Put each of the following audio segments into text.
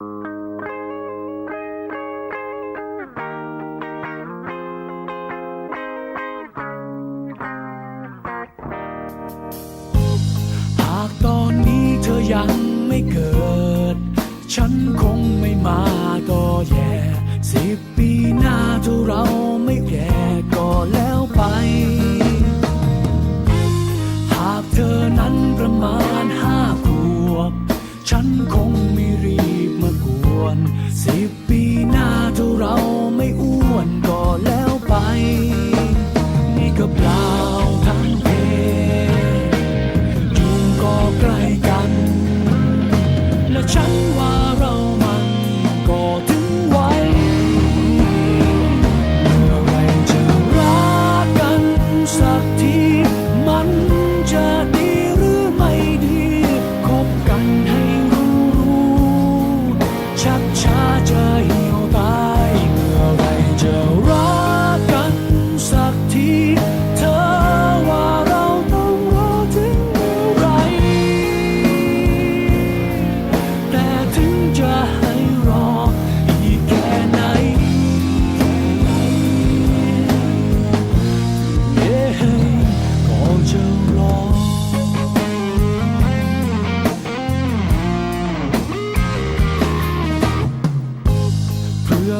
หากตอนนี้เธอยังไม่เกิด ฉันคงไม่มาก็แย่สิบปีหน้าถ้าเราไม่แก่ก็แล้วไป หากเธอนั้นประมาณห้าขวบ ฉันคง ว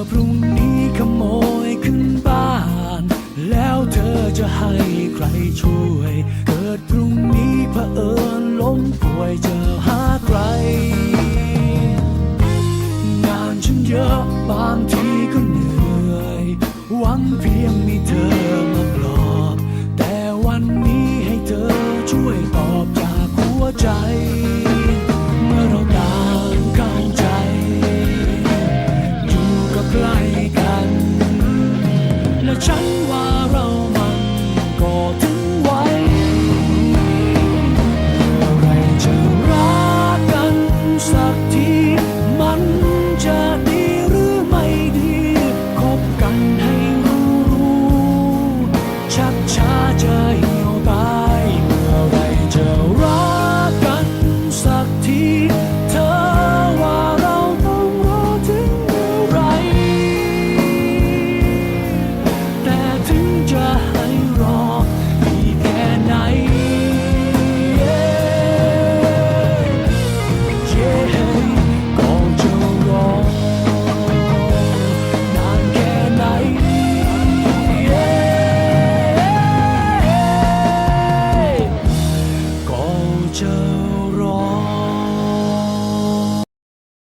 พรุ่งนี้ขโมยขึ้นบ้าน แล้วเธอจะให้ใครช่วย เกิดพรุ่งนี้เผอิญล้มป่วยเจะหาใคร งานฉันเยอะบางทีก็เหนื่อย หวังเพียงมีเธอมาปลอบ แต่วันนี้ให้เธอช่วยตอบ ฉันว่าเรา Joe.